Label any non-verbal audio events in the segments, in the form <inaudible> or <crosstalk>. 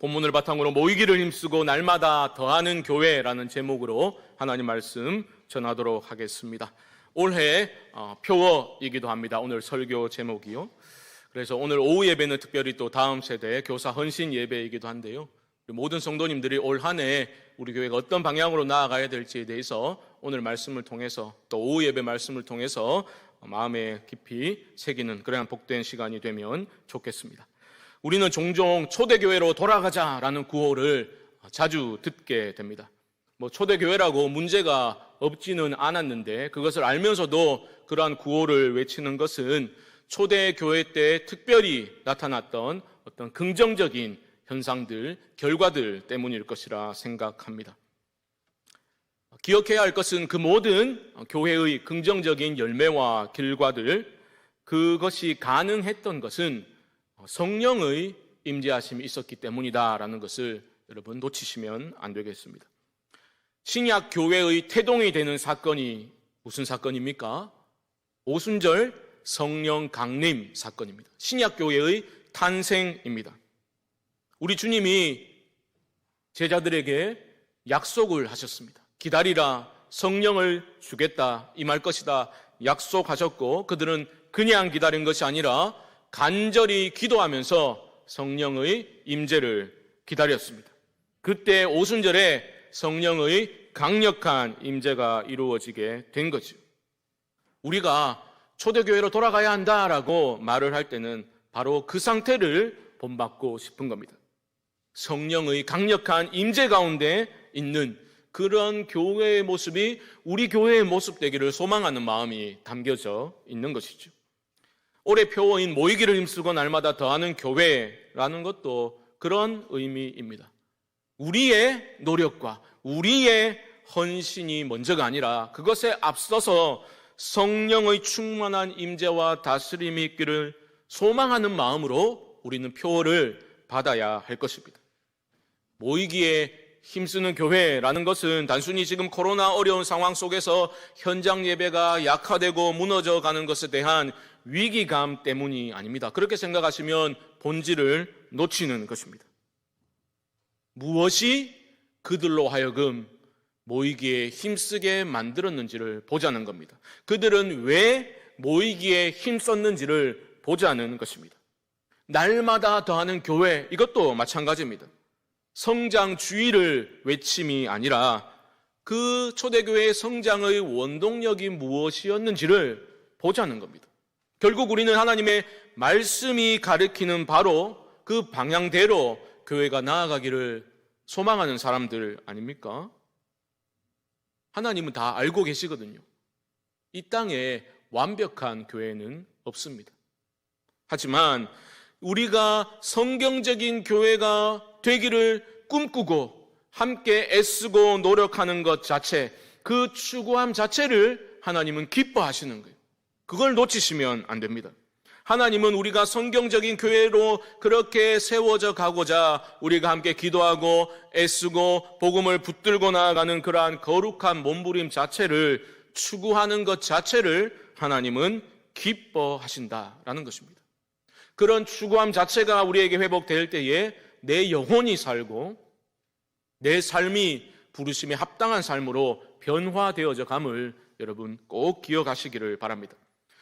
본문을 바탕으로 모이기를 힘쓰고 날마다 더하는 교회라는 제목으로 하나님 말씀 전하도록 하겠습니다. 올해 어, 표어이기도 합니다. 오늘 설교 제목이요. 그래서 오늘 오후 예배는 특별히 또 다음 세대 교사 헌신 예배이기도 한데요. 모든 성도님들이 올 한해 우리 교회가 어떤 방향으로 나아가야 될지에 대해서 오늘 말씀을 통해서 또 오후 예배 말씀을 통해서 마음에 깊이 새기는 그러한 복된 시간이 되면 좋겠습니다. 우리는 종종 초대교회로 돌아가자라는 구호를 자주 듣게 됩니다. 뭐 초대교회라고 문제가 없지는 않았는데 그것을 알면서도 그러한 구호를 외치는 것은 초대교회 때 특별히 나타났던 어떤 긍정적인 현상들, 결과들 때문일 것이라 생각합니다. 기억해야 할 것은 그 모든 교회의 긍정적인 열매와 결과들, 그것이 가능했던 것은 성령의 임재하심이 있었기 때문이다라는 것을 여러분 놓치시면 안 되겠습니다. 신약 교회의 태동이 되는 사건이 무슨 사건입니까? 오순절 성령 강림 사건입니다. 신약 교회의 탄생입니다. 우리 주님이 제자들에게 약속을 하셨습니다. 기다리라 성령을 주겠다 임할 것이다 약속하셨고 그들은 그냥 기다린 것이 아니라 간절히 기도하면서 성령의 임재를 기다렸습니다. 그때 오순절에 성령의 강력한 임재가 이루어지게 된 거죠. 우리가 초대교회로 돌아가야 한다라고 말을 할 때는 바로 그 상태를 본받고 싶은 겁니다. 성령의 강력한 임재 가운데 있는 그런 교회의 모습이 우리 교회의 모습 되기를 소망하는 마음이 담겨져 있는 것이죠. 올해 표어인 모이기를 힘쓰고 날마다 더하는 교회라는 것도 그런 의미입니다. 우리의 노력과 우리의 헌신이 먼저가 아니라 그것에 앞서서 성령의 충만한 임재와 다스림이 있기를 소망하는 마음으로 우리는 표어를 받아야 할 것입니다. 모이기에 힘쓰는 교회라는 것은 단순히 지금 코로나 어려운 상황 속에서 현장 예배가 약화되고 무너져 가는 것에 대한 위기감 때문이 아닙니다. 그렇게 생각하시면 본질을 놓치는 것입니다. 무엇이 그들로 하여금 모이기에 힘쓰게 만들었는지를 보자는 겁니다. 그들은 왜 모이기에 힘썼는지를 보자는 것입니다. 날마다 더하는 교회, 이것도 마찬가지입니다. 성장 주의를 외침이 아니라 그 초대교회의 성장의 원동력이 무엇이었는지를 보자는 겁니다. 결국 우리는 하나님의 말씀이 가리키는 바로 그 방향대로 교회가 나아가기를 소망하는 사람들 아닙니까? 하나님은 다 알고 계시거든요. 이 땅에 완벽한 교회는 없습니다. 하지만 우리가 성경적인 교회가 되기를 꿈꾸고 함께 애쓰고 노력하는 것 자체, 그 추구함 자체를 하나님은 기뻐하시는 거예요. 그걸 놓치시면 안 됩니다. 하나님은 우리가 성경적인 교회로 그렇게 세워져 가고자 우리가 함께 기도하고 애쓰고 복음을 붙들고 나아가는 그러한 거룩한 몸부림 자체를 추구하는 것 자체를 하나님은 기뻐하신다라는 것입니다. 그런 추구함 자체가 우리에게 회복될 때에 내 영혼이 살고 내 삶이 부르심에 합당한 삶으로 변화되어져 감을 여러분 꼭 기억하시기를 바랍니다.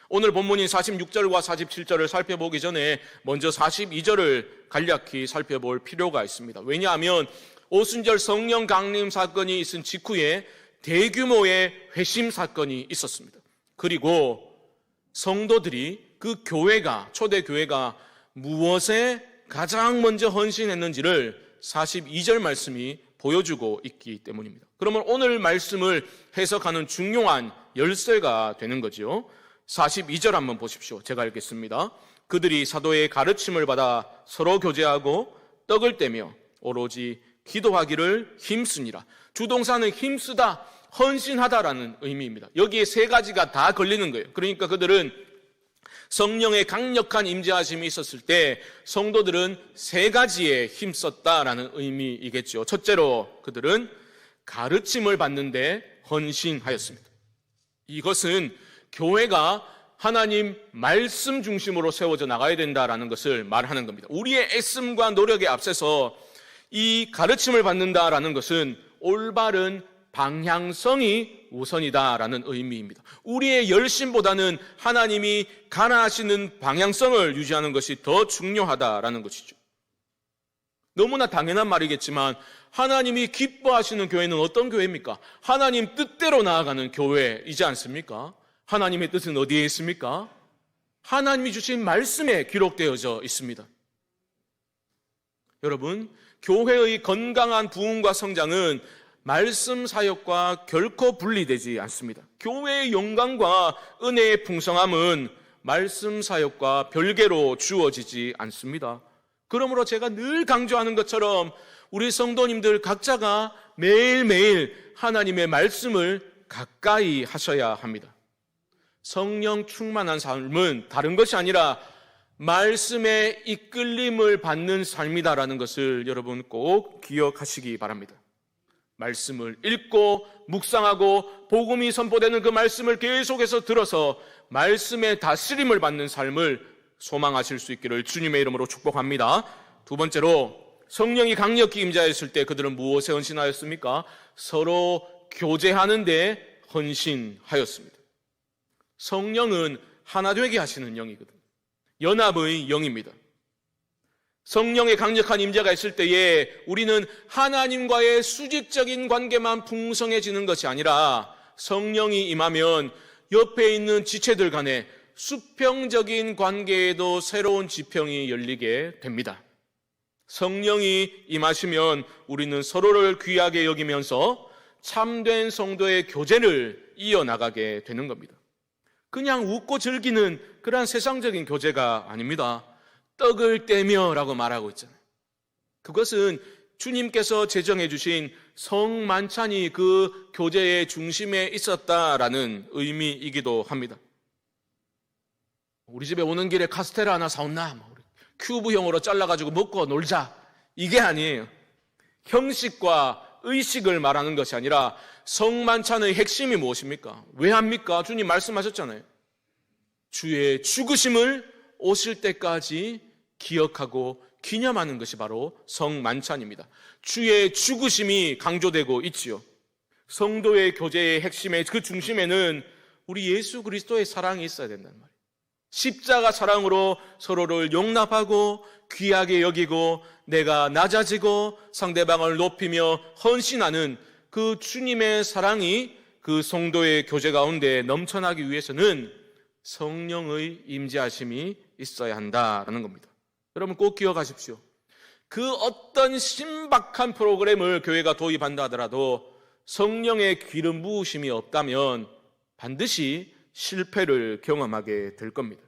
오늘 본문인 46절과 47절을 살펴보기 전에 먼저 42절을 간략히 살펴볼 필요가 있습니다. 왜냐하면 오순절 성령 강림 사건이 있은 직후에 대규모의 회심 사건이 있었습니다. 그리고 성도들이 그 교회가, 초대 교회가 무엇에 가장 먼저 헌신했는지를 42절 말씀이 보여주고 있기 때문입니다. 그러면 오늘 말씀을 해석하는 중요한 열쇠가 되는 거죠. 42절 한번 보십시오. 제가 읽겠습니다. 그들이 사도의 가르침을 받아 서로 교제하고 떡을 떼며 오로지 기도하기를 힘쓰니라. 주동사는 힘쓰다, 헌신하다라는 의미입니다. 여기에 세 가지가 다 걸리는 거예요. 그러니까 그들은 성령의 강력한 임재하심이 있었을 때 성도들은 세 가지에 힘썼다라는 의미이겠죠. 첫째로 그들은 가르침을 받는데 헌신하였습니다. 이것은 교회가 하나님 말씀 중심으로 세워져 나가야 된다라는 것을 말하는 겁니다. 우리의 애씀과 노력에 앞서서 이 가르침을 받는다라는 것은 올바른 방향성이 우선이다라는 의미입니다. 우리의 열심보다는 하나님이 가나하시는 방향성을 유지하는 것이 더 중요하다라는 것이죠. 너무나 당연한 말이겠지만 하나님이 기뻐하시는 교회는 어떤 교회입니까? 하나님 뜻대로 나아가는 교회이지 않습니까? 하나님의 뜻은 어디에 있습니까? 하나님이 주신 말씀에 기록되어져 있습니다. 여러분, 교회의 건강한 부흥과 성장은 말씀 사역과 결코 분리되지 않습니다. 교회의 영광과 은혜의 풍성함은 말씀 사역과 별개로 주어지지 않습니다. 그러므로 제가 늘 강조하는 것처럼 우리 성도님들 각자가 매일매일 하나님의 말씀을 가까이 하셔야 합니다. 성령 충만한 삶은 다른 것이 아니라 말씀의 이끌림을 받는 삶이다라는 것을 여러분 꼭 기억하시기 바랍니다. 말씀을 읽고 묵상하고 복음이 선포되는 그 말씀을 계속해서 들어서 말씀의 다스림을 받는 삶을 소망하실 수 있기를 주님의 이름으로 축복합니다. 두 번째로 성령이 강력히 임자했을 때 그들은 무엇에 헌신하였습니까? 서로 교제하는데 헌신하였습니다. 성령은 하나 되게 하시는 영이거든요. 연합의 영입니다. 성령의 강력한 임재가 있을 때에 우리는 하나님과의 수직적인 관계만 풍성해지는 것이 아니라 성령이 임하면 옆에 있는 지체들 간에 수평적인 관계에도 새로운 지평이 열리게 됩니다. 성령이 임하시면 우리는 서로를 귀하게 여기면서 참된 성도의 교제를 이어나가게 되는 겁니다. 그냥 웃고 즐기는 그러한 세상적인 교제가 아닙니다. 떡을 떼며 라고 말하고 있잖아요. 그것은 주님께서 제정해 주신 성만찬이 그 교제의 중심에 있었다라는 의미이기도 합니다. 우리 집에 오는 길에 카스테라 하나 사온나? 뭐 큐브형으로 잘라가지고 먹고 놀자. 이게 아니에요. 형식과 의식을 말하는 것이 아니라 성만찬의 핵심이 무엇입니까? 왜 합니까? 주님 말씀하셨잖아요. 주의 죽으심을 오실 때까지 기억하고 기념하는 것이 바로 성만찬입니다. 주의 죽으심이 강조되고 있지요. 성도의 교제의 핵심의 그 중심에는 우리 예수 그리스도의 사랑이 있어야 된단 말이에요. 십자가 사랑으로 서로를 용납하고 귀하게 여기고 내가 낮아지고 상대방을 높이며 헌신하는 그 주님의 사랑이 그 성도의 교제 가운데 넘쳐나기 위해서는 성령의 임재하심이 있어야 한다라는 겁니다. 여러분 꼭 기억하십시오. 그 어떤 신박한 프로그램을 교회가 도입한다 하더라도 성령의 기름 부으심이 없다면 반드시 실패를 경험하게 될 겁니다.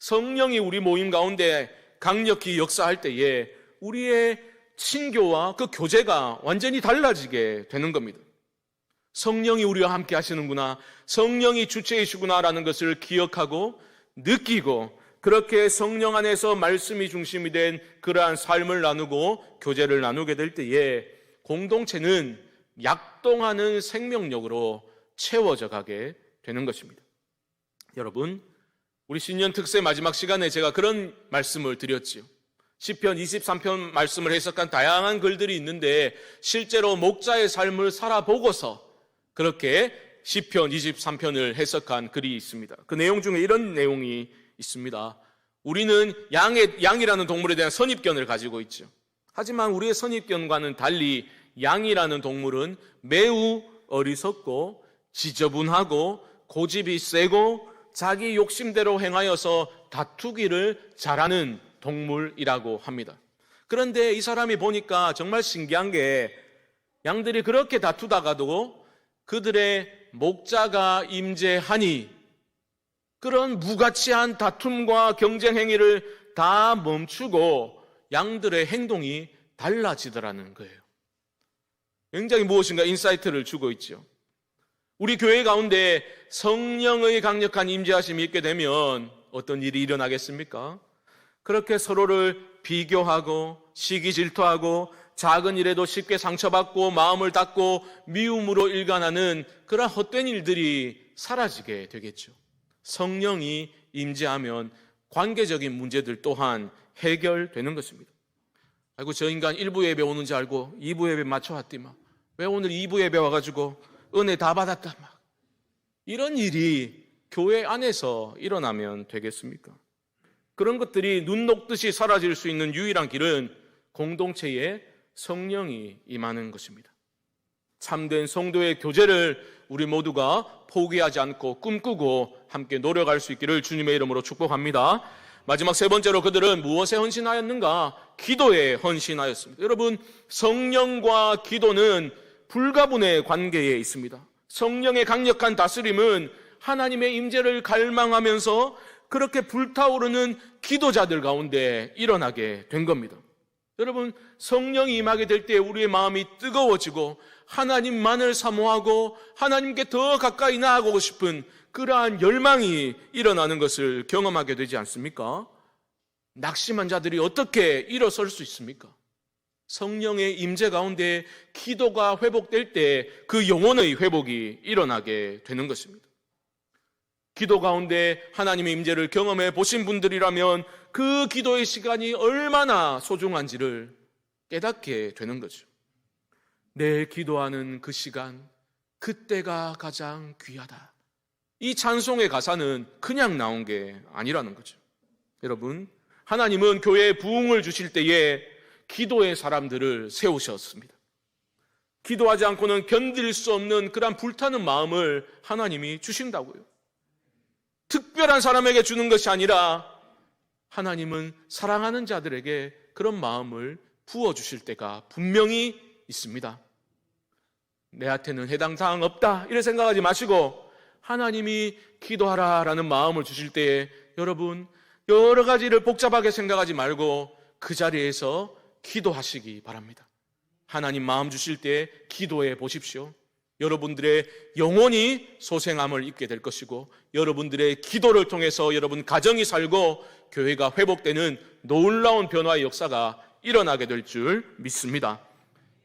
성령이 우리 모임 가운데 강력히 역사할 때에 우리의 친교와 그 교제가 완전히 달라지게 되는 겁니다. 성령이 우리와 함께 하시는구나. 성령이 주체이시구나라는 것을 기억하고 느끼고 그렇게 성령 안에서 말씀이 중심이 된 그러한 삶을 나누고 교제를 나누게 될 때에 공동체는 약동하는 생명력으로 채워져 가게 되는 것입니다. 여러분, 우리 신년 특세 마지막 시간에 제가 그런 말씀을 드렸지요. 시편 23편 말씀을 해석한 다양한 글들이 있는데 실제로 목자의 삶을 살아보고서 그렇게 시편 23편을 해석한 글이 있습니다. 그 내용 중에 이런 내용이 있습니다. 우리는 양의 양이라는 동물에 대한 선입견을 가지고 있죠. 하지만 우리의 선입견과는 달리 양이라는 동물은 매우 어리석고 지저분하고 고집이 세고 자기 욕심대로 행하여서 다투기를 잘하는 동물이라고 합니다. 그런데 이 사람이 보니까 정말 신기한 게 양들이 그렇게 다투다가도 그들의 목자가 임재하니 그런 무가치한 다툼과 경쟁 행위를 다 멈추고 양들의 행동이 달라지더라는 거예요. 굉장히 무엇인가 인사이트를 주고 있죠. 우리 교회 가운데 성령의 강력한 임재하심이 있게 되면 어떤 일이 일어나겠습니까? 그렇게 서로를 비교하고 시기 질투하고 작은 일에도 쉽게 상처받고 마음을 닫고 미움으로 일관하는 그런 헛된 일들이 사라지게 되겠죠. 성령이 임재하면 관계적인 문제들 또한 해결되는 것입니다. 아이고 저 인간 1부 예배 오는지 알고 2부 예배 맞춰 왔디만 왜 오늘 2부 예배 와가지고 은혜 다 받았다 막 이런 일이 교회 안에서 일어나면 되겠습니까? 그런 것들이 눈 녹듯이 사라질 수 있는 유일한 길은 공동체에 성령이 임하는 것입니다. 참된 성도의 교제를 우리 모두가 포기하지 않고 꿈꾸고 함께 노력할 수 있기를 주님의 이름으로 축복합니다. 마지막 세 번째로 그들은 무엇에 헌신하였는가? 기도에 헌신하였습니다. 여러분, 성령과 기도는 불가분의 관계에 있습니다. 성령의 강력한 다스림은 하나님의 임재를 갈망하면서 그렇게 불타오르는 기도자들 가운데 일어나게 된 겁니다. 여러분, 성령이 임하게 될 때 우리의 마음이 뜨거워지고 하나님만을 사모하고 하나님께 더 가까이 나아가고 싶은 그러한 열망이 일어나는 것을 경험하게 되지 않습니까? 낙심한 자들이 어떻게 일어설 수 있습니까? 성령의 임재 가운데 기도가 회복될 때 그 영혼의 회복이 일어나게 되는 것입니다. 기도 가운데 하나님의 임재를 경험해 보신 분들이라면 그 기도의 시간이 얼마나 소중한지를 깨닫게 되는 거죠. 내 기도하는 그 시간, 그때가 가장 귀하다. 이 찬송의 가사는 그냥 나온 게 아니라는 거죠. 여러분, 하나님은 교회에 부흥을 주실 때에 기도의 사람들을 세우셨습니다. 기도하지 않고는 견딜 수 없는 그런 불타는 마음을 하나님이 주신다고요. 특별한 사람에게 주는 것이 아니라 하나님은 사랑하는 자들에게 그런 마음을 부어주실 때가 분명히 있습니다. 내한테는 해당 사항 없다. 이래 생각하지 마시고 하나님이 기도하라 라는 마음을 주실 때에 여러분 여러 가지를 복잡하게 생각하지 말고 그 자리에서 기도하시기 바랍니다. 하나님 마음 주실 때 기도해 보십시오. 여러분들의 영혼이 소생함을 입게 될 것이고 여러분들의 기도를 통해서 여러분 가정이 살고 교회가 회복되는 놀라운 변화의 역사가 일어나게 될 줄 믿습니다.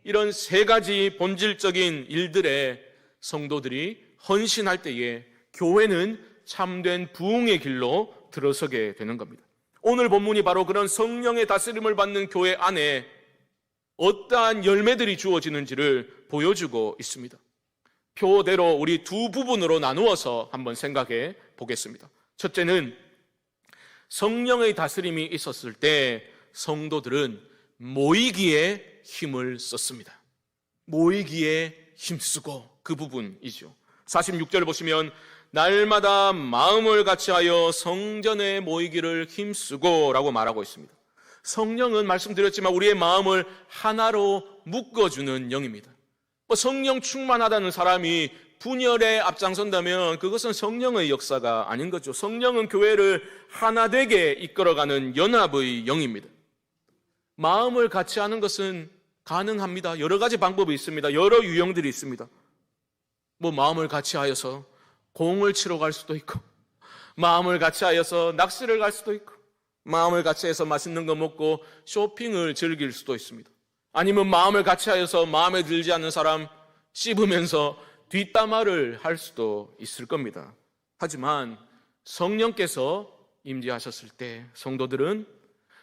이런 세 가지 본질적인 일들에 성도들이 헌신할 때에 교회는 참된 부흥의 길로 들어서게 되는 겁니다. 오늘 본문이 바로 그런 성령의 다스림을 받는 교회 안에 어떠한 열매들이 주어지는지를 보여주고 있습니다. 표대로 우리 두 부분으로 나누어서 한번 생각해 보겠습니다. 첫째는 성령의 다스림이 있었을 때 성도들은 모이기에 힘을 썼습니다. 모이기에 힘쓰고 그 부분이죠. 46절 보시면 날마다 마음을 같이하여 성전에 모이기를 힘쓰고 라고 말하고 있습니다. 성령은 말씀드렸지만 우리의 마음을 하나로 묶어주는 영입니다. 뭐 성령 충만하다는 사람이 분열에 앞장선다면 그것은 성령의 역사가 아닌 거죠. 성령은 교회를 하나 되게 이끌어가는 연합의 영입니다. 마음을 같이 하는 것은 가능합니다. 여러 가지 방법이 있습니다. 여러 유형들이 있습니다. 뭐 마음을 같이 하여서 공을 치러 갈 수도 있고, 마음을 같이 하여서 낚시를 갈 수도 있고, 마음을 같이 해서 맛있는 거 먹고 쇼핑을 즐길 수도 있습니다. 아니면 마음을 같이 하여서 마음에 들지 않는 사람 씹으면서 뒷담화를 할 수도 있을 겁니다. 하지만 성령께서 임재하셨을 때 성도들은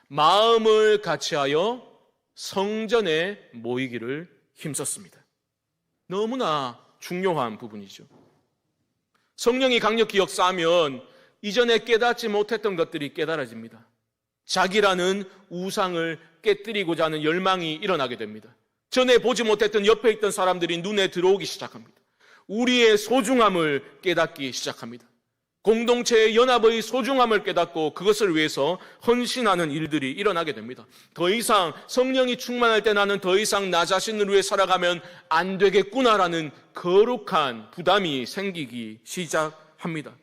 마음을 같이 하여 성전에 모이기를 힘썼습니다. 너무나 중요한 부분이죠. 성령이 강력히 역사하면 이전에 깨닫지 못했던 것들이 깨달아집니다. 자기라는 우상을 깨뜨리고자 하는 열망이 일어나게 됩니다. 전에 보지 못했던 옆에 있던 사람들이 눈에 들어오기 시작합니다. 우리의 소중함을 깨닫기 시작합니다. 공동체의 연합의 소중함을 깨닫고 그것을 위해서 헌신하는 일들이 일어나게 됩니다. 더 이상 성령이 충만할 때 나는 더 이상 나 자신을 위해 살아가면 안 되겠구나라는 거룩한 부담이 생기기 시작합니다.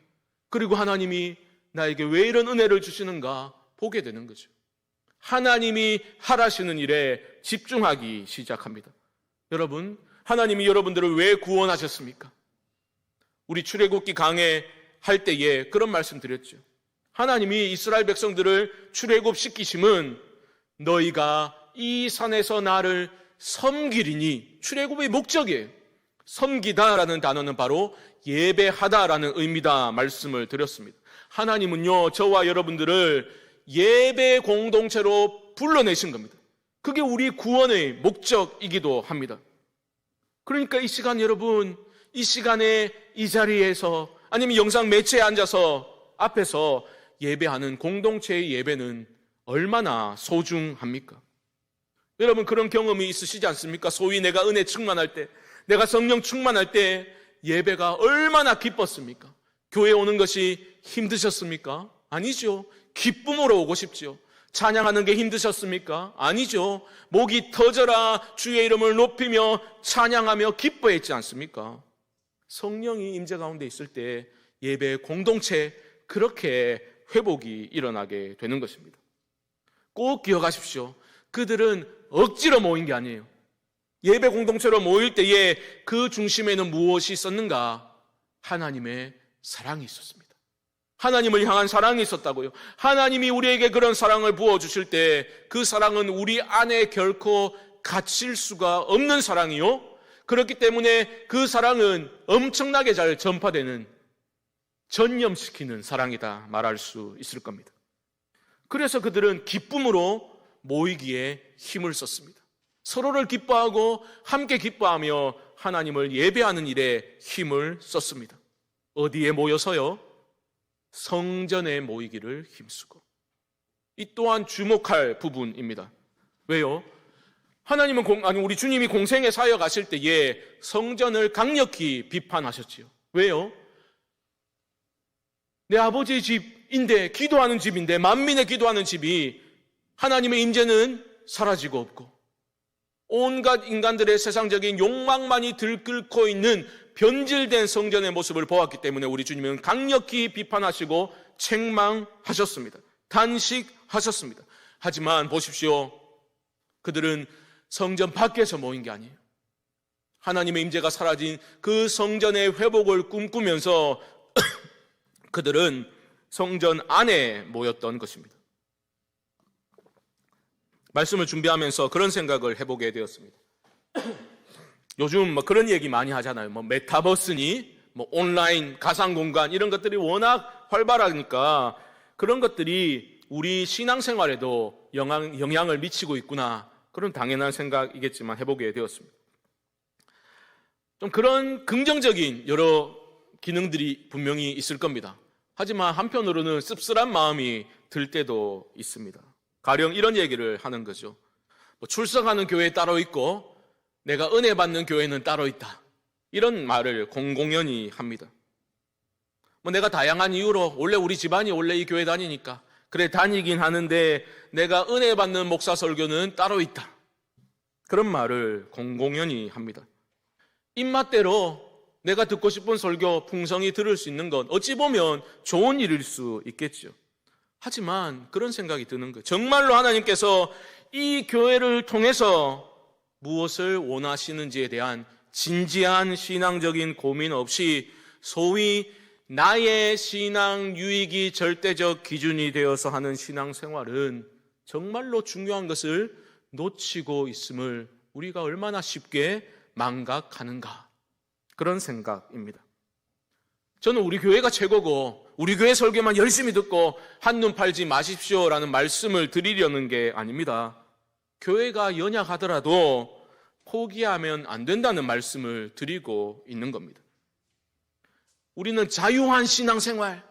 그리고 하나님이 나에게 왜 이런 은혜를 주시는가 보게 되는 거죠. 하나님이 하라시는 일에 집중하기 시작합니다. 여러분, 하나님이 여러분들을 왜 구원하셨습니까? 우리 출애굽기 강해 할 때에 그런 말씀 드렸죠. 하나님이 이스라엘 백성들을 출애굽 시키심은 너희가 이 산에서 나를 섬기리니 출애굽의 목적이에요. 섬기다라는 단어는 바로 예배하다라는 의미다 말씀을 드렸습니다. 하나님은요, 저와 여러분들을 예배 공동체로 불러내신 겁니다. 그게 우리 구원의 목적이기도 합니다. 그러니까 이 시간 여러분, 이 시간에 이 자리에서 아니면 영상 매체에 앉아서 앞에서 예배하는 공동체의 예배는 얼마나 소중합니까? 여러분 그런 경험이 있으시지 않습니까? 소위 내가 은혜 충만할 때, 내가 성령 충만할 때 예배가 얼마나 기뻤습니까? 교회 오는 것이 힘드셨습니까? 아니죠. 기쁨으로 오고 싶지요. 찬양하는 게 힘드셨습니까? 아니죠. 목이 터져라 주의 이름을 높이며 찬양하며 기뻐했지 않습니까? 성령이 임재 가운데 있을 때 예배 공동체 그렇게 회복이 일어나게 되는 것입니다. 꼭 기억하십시오. 그들은 억지로 모인 게 아니에요. 예배 공동체로 모일 때에 그 중심에는 무엇이 있었는가? 하나님의 사랑이 있었습니다. 하나님을 향한 사랑이 있었다고요. 하나님이 우리에게 그런 사랑을 부어주실 때 그 사랑은 우리 안에 결코 갇힐 수가 없는 사랑이요. 그렇기 때문에 그 사랑은 엄청나게 잘 전파되는 전염시키는 사랑이다 말할 수 있을 겁니다. 그래서 그들은 기쁨으로 모이기에 힘을 썼습니다. 서로를 기뻐하고 함께 기뻐하며 하나님을 예배하는 일에 힘을 썼습니다. 어디에 모여서요? 성전에 모이기를 힘쓰고. 이 또한 주목할 부분입니다. 왜요? 하나님은 공, 아니 우리 주님이 공생에 사역 하실 때에 성전을 강력히 비판하셨지요. 왜요? 내 아버지의 집인데 기도하는 집인데 만민의 기도하는 집이 하나님의 임재는 사라지고 없고 온갖 인간들의 세상적인 욕망만이 들끓고 있는 변질된 성전의 모습을 보았기 때문에 우리 주님은 강력히 비판하시고 책망하셨습니다. 단식하셨습니다. 하지만 보십시오. 그들은 성전 밖에서 모인 게 아니에요. 하나님의 임재가 사라진 그 성전의 회복을 꿈꾸면서 <coughs> 그들은 성전 안에 모였던 것입니다. 말씀을 준비하면서 그런 생각을 해보게 되었습니다. 요즘 뭐 그런 얘기 많이 하잖아요. 뭐 메타버스니, 뭐 온라인 가상 공간 이런 것들이 워낙 활발하니까 그런 것들이 우리 신앙생활에도 영향, 영향을 미치고 있구나. 그런 당연한 생각이겠지만 해보게 되었습니다. 좀 그런 긍정적인 여러 기능들이 분명히 있을 겁니다. 하지만 한편으로는 씁쓸한 마음이 들 때도 있습니다. 가령 이런 얘기를 하는 거죠. 뭐 출석하는 교회 따로 있고 내가 은혜 받는 교회는 따로 있다. 이런 말을 공공연히 합니다. 뭐 내가 다양한 이유로 원래 우리 집안이 원래 이 교회 다니니까 그래 다니긴 하는데 내가 은혜 받는 목사 설교는 따로 있다. 그런 말을 공공연히 합니다. 입맛대로 내가 듣고 싶은 설교 풍성히 들을 수 있는 건 어찌 보면 좋은 일일 수 있겠죠. 하지만 그런 생각이 드는 거예요. 정말로 하나님께서 이 교회를 통해서 무엇을 원하시는지에 대한 진지한 신앙적인 고민 없이 소위 나의 신앙 유익이 절대적 기준이 되어서 하는 신앙 생활은 정말로 중요한 것을 놓치고 있음을 우리가 얼마나 쉽게 망각하는가. 그런 생각입니다. 저는 우리 교회가 최고고 우리 교회 설교만 열심히 듣고 한눈 팔지 마십시오라는 말씀을 드리려는 게 아닙니다. 교회가 연약하더라도 포기하면 안 된다는 말씀을 드리고 있는 겁니다. 우리는 자유한 신앙생활,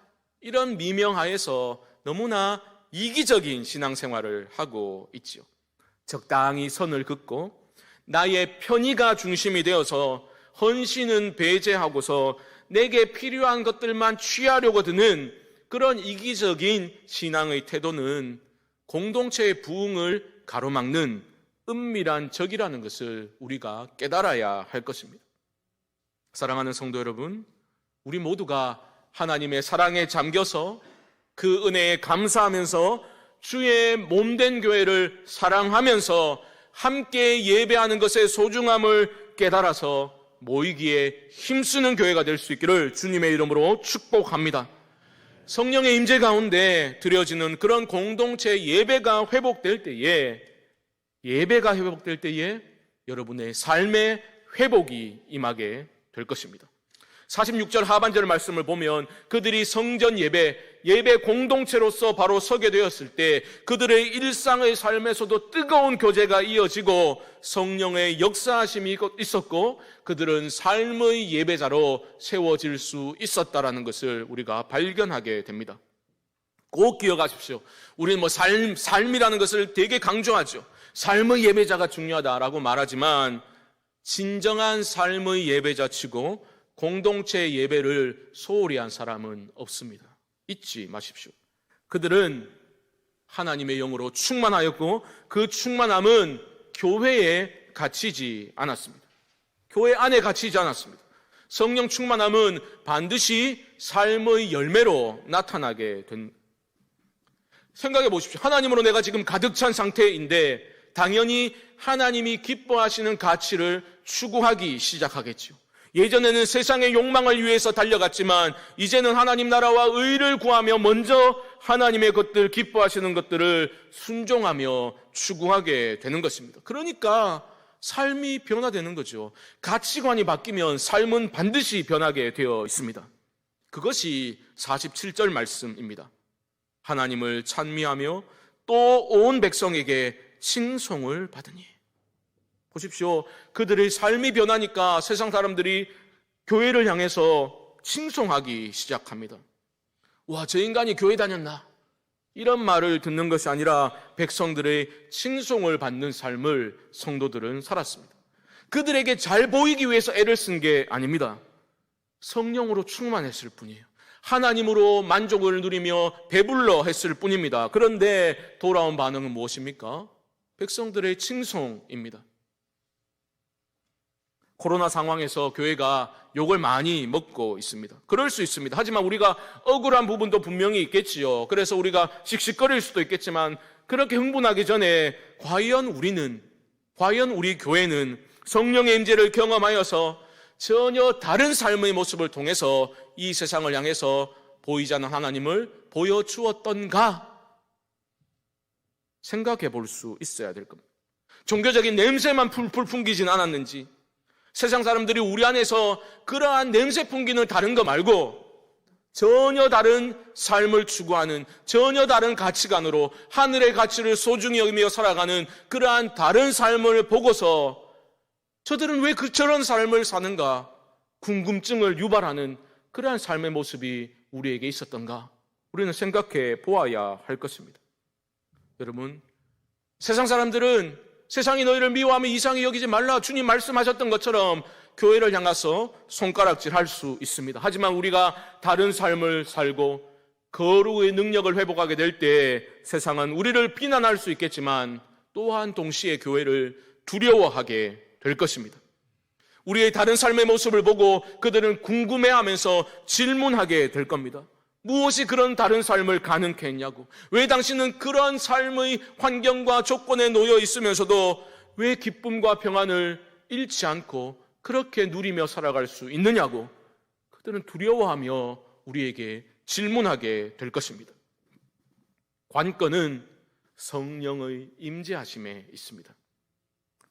이런 미명하에서 너무나 이기적인 신앙생활을 하고 있지요. 적당히 선을 긋고 나의 편의가 중심이 되어서 헌신은 배제하고서 내게 필요한 것들만 취하려고 드는 그런 이기적인 신앙의 태도는 공동체의 부흥을 가로막는 은밀한 적이라는 것을 우리가 깨달아야 할 것입니다. 사랑하는 성도 여러분, 우리 모두가 하나님의 사랑에 잠겨서 그 은혜에 감사하면서 주의 몸된 교회를 사랑하면서 함께 예배하는 것의 소중함을 깨달아서 모이기에 힘쓰는 교회가 될 수 있기를 주님의 이름으로 축복합니다. 성령의 임재 가운데 드려지는 그런 공동체 예배가 회복될 때에 예배가 회복될 때에 여러분의 삶의 회복이 임하게 될 것입니다. 46절 하반절 말씀을 보면 그들이 성전 예배, 예배 공동체로서 바로 서게 되었을 때 그들의 일상의 삶에서도 뜨거운 교제가 이어지고 성령의 역사하심이 있었고 그들은 삶의 예배자로 세워질 수 있었다라는 것을 우리가 발견하게 됩니다. 꼭 기억하십시오. 우리는 뭐 삶, 삶이라는 것을 되게 강조하죠. 삶의 예배자가 중요하다라고 말하지만 진정한 삶의 예배자 치고 공동체 예배를 소홀히 한 사람은 없습니다. 잊지 마십시오. 그들은 하나님의 영으로 충만하였고 그 충만함은 교회에 갇히지 않았습니다. 교회 안에 갇히지 않았습니다. 성령 충만함은 반드시 삶의 열매로 나타나게 된 생각해 보십시오. 하나님으로 내가 지금 가득 찬 상태인데 당연히 하나님이 기뻐하시는 가치를 추구하기 시작하겠죠. 예전에는 세상의 욕망을 위해서 달려갔지만 이제는 하나님 나라와 의를 구하며 먼저 하나님의 것들 기뻐하시는 것들을 순종하며 추구하게 되는 것입니다. 그러니까 삶이 변화되는 거죠. 가치관이 바뀌면 삶은 반드시 변하게 되어 있습니다. 그것이 47절 말씀입니다. 하나님을 찬미하며 또 온 백성에게 칭송을 받으니. 보십시오. 그들의 삶이 변하니까 세상 사람들이 교회를 향해서 칭송하기 시작합니다. 와, 저 인간이 교회 다녔나? 이런 말을 듣는 것이 아니라 백성들의 칭송을 받는 삶을 성도들은 살았습니다. 그들에게 잘 보이기 위해서 애를 쓴 게 아닙니다. 성령으로 충만했을 뿐이에요. 하나님으로 만족을 누리며 배불러 했을 뿐입니다. 그런데 돌아온 반응은 무엇입니까? 백성들의 칭송입니다. 코로나 상황에서 교회가 욕을 많이 먹고 있습니다. 그럴 수 있습니다. 하지만 우리가 억울한 부분도 분명히 있겠지요. 그래서 우리가 씩씩거릴 수도 있겠지만 그렇게 흥분하기 전에 과연 우리는 과연 우리 교회는 성령의 임재를 경험하여서 전혀 다른 삶의 모습을 통해서 이 세상을 향해서 보이지 않는 하나님을 보여주었던가 생각해 볼 수 있어야 될 겁니다. 종교적인 냄새만 풀풀 풍기진 않았는지 세상 사람들이 우리 안에서 그러한 냄새 풍기는 다른 거 말고 전혀 다른 삶을 추구하는 전혀 다른 가치관으로 하늘의 가치를 소중히 여기며 살아가는 그러한 다른 삶을 보고서 저들은 왜 그처럼 삶을 사는가 궁금증을 유발하는 그러한 삶의 모습이 우리에게 있었던가 우리는 생각해 보아야 할 것입니다. 여러분, 세상 사람들은 세상이 너희를 미워하며 이상히 여기지 말라 주님 말씀하셨던 것처럼 교회를 향해서 손가락질 할 수 있습니다. 하지만 우리가 다른 삶을 살고 거룩의 능력을 회복하게 될 때 세상은 우리를 비난할 수 있겠지만 또한 동시에 교회를 두려워하게 될 것입니다. 우리의 다른 삶의 모습을 보고 그들은 궁금해하면서 질문하게 될 겁니다. 무엇이 그런 다른 삶을 가능케 했냐고. 왜 당신은 그런 삶의 환경과 조건에 놓여 있으면서도 왜 기쁨과 평안을 잃지 않고 그렇게 누리며 살아갈 수 있느냐고. 그들은 두려워하며 우리에게 질문하게 될 것입니다. 관건은 성령의 임재하심에 있습니다.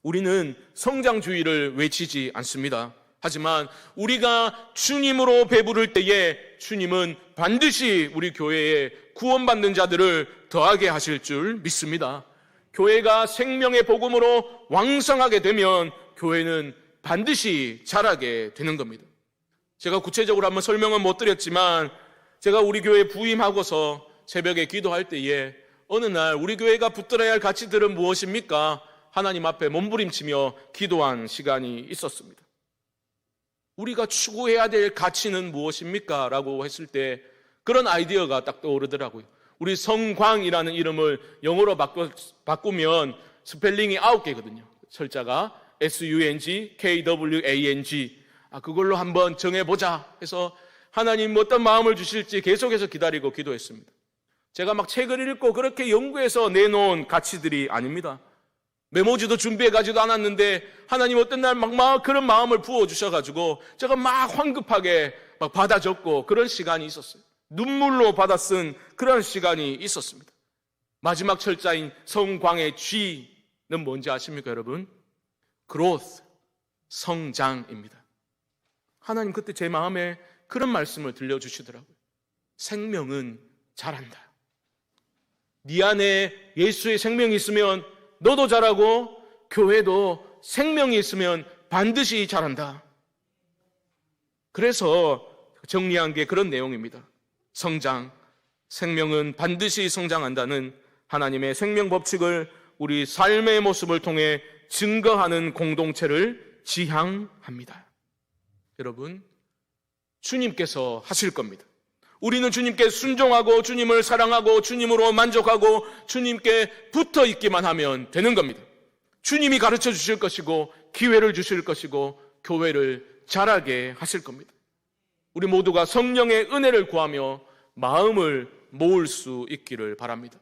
우리는 성장주의를 외치지 않습니다. 하지만 우리가 주님으로 배부를 때에 주님은 반드시 우리 교회에 구원받는 자들을 더하게 하실 줄 믿습니다. 교회가 생명의 복음으로 왕성하게 되면 교회는 반드시 자라게 되는 겁니다. 제가 구체적으로 한번 설명은 못 드렸지만 제가 우리 교회 부임하고서 새벽에 기도할 때에 어느 날 우리 교회가 붙들어야 할 가치들은 무엇입니까? 하나님 앞에 몸부림치며 기도한 시간이 있었습니다. 우리가 추구해야 될 가치는 무엇입니까? 라고 했을 때 그런 아이디어가 딱 떠오르더라고요. 우리 성광이라는 이름을 영어로 바꾸, 바꾸 면 스펠링이 아홉 개거든요. 철자가 S-U-N-G, K-W-A-N-G. 아, 그걸로 한번 정해보자 해서 하나님 어떤 마음을 주실지 계속해서 기다리고 기도했습니다. 제가 막 책을 읽고 그렇게 연구해서 내놓은 가치들이 아닙니다. 메모지도 준비해가지도 않았는데 하나님 어떤 날 막 막 그런 마음을 부어주셔가지고 제가 막 황급하게 막 받아 적고 그런 시간이 있었어요. 눈물로 받아 쓴 그런 시간이 있었습니다. 마지막 철자인 성광의 G는 뭔지 아십니까 여러분? growth, 성장입니다. 하나님 그때 제 마음에 그런 말씀을 들려주시더라고요. 생명은 자란다. 네 안에 예수의 생명이 있으면 너도 자라고 교회도 생명이 있으면 반드시 자란다. 그래서 정리한 게 그런 내용입니다. 성장, 생명은 반드시 성장한다는 하나님의 생명 법칙을 우리 삶의 모습을 통해 증거하는 공동체를 지향합니다. 여러분, 주님께서 하실 겁니다. 우리는 주님께 순종하고 주님을 사랑하고 주님으로 만족하고 주님께 붙어 있기만 하면 되는 겁니다. 주님이 가르쳐 주실 것이고 기회를 주실 것이고 교회를 자라게 하실 겁니다. 우리 모두가 성령의 은혜를 구하며 마음을 모을 수 있기를 바랍니다.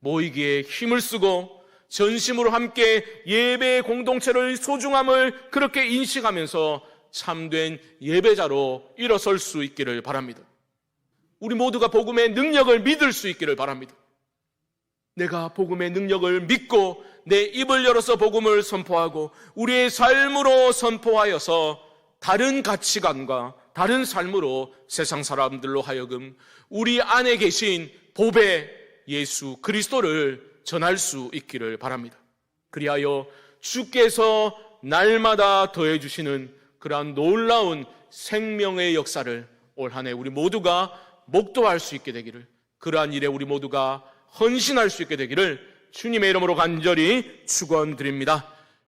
모이기에 힘을 쓰고 전심으로 함께 예배 공동체를 소중함을 그렇게 인식하면서 참된 예배자로 일어설 수 있기를 바랍니다. 우리 모두가 복음의 능력을 믿을 수 있기를 바랍니다. 내가 복음의 능력을 믿고 내 입을 열어서 복음을 선포하고 우리의 삶으로 선포하여서 다른 가치관과 다른 삶으로 세상 사람들로 하여금 우리 안에 계신 보배 예수 그리스도를 전할 수 있기를 바랍니다. 그리하여 주께서 날마다 더해 주시는 그러한 놀라운 생명의 역사를 올 한 해 우리 모두가 목도할 수 있게 되기를 그러한 일에 우리 모두가 헌신할 수 있게 되기를 주님의 이름으로 간절히 축원드립니다.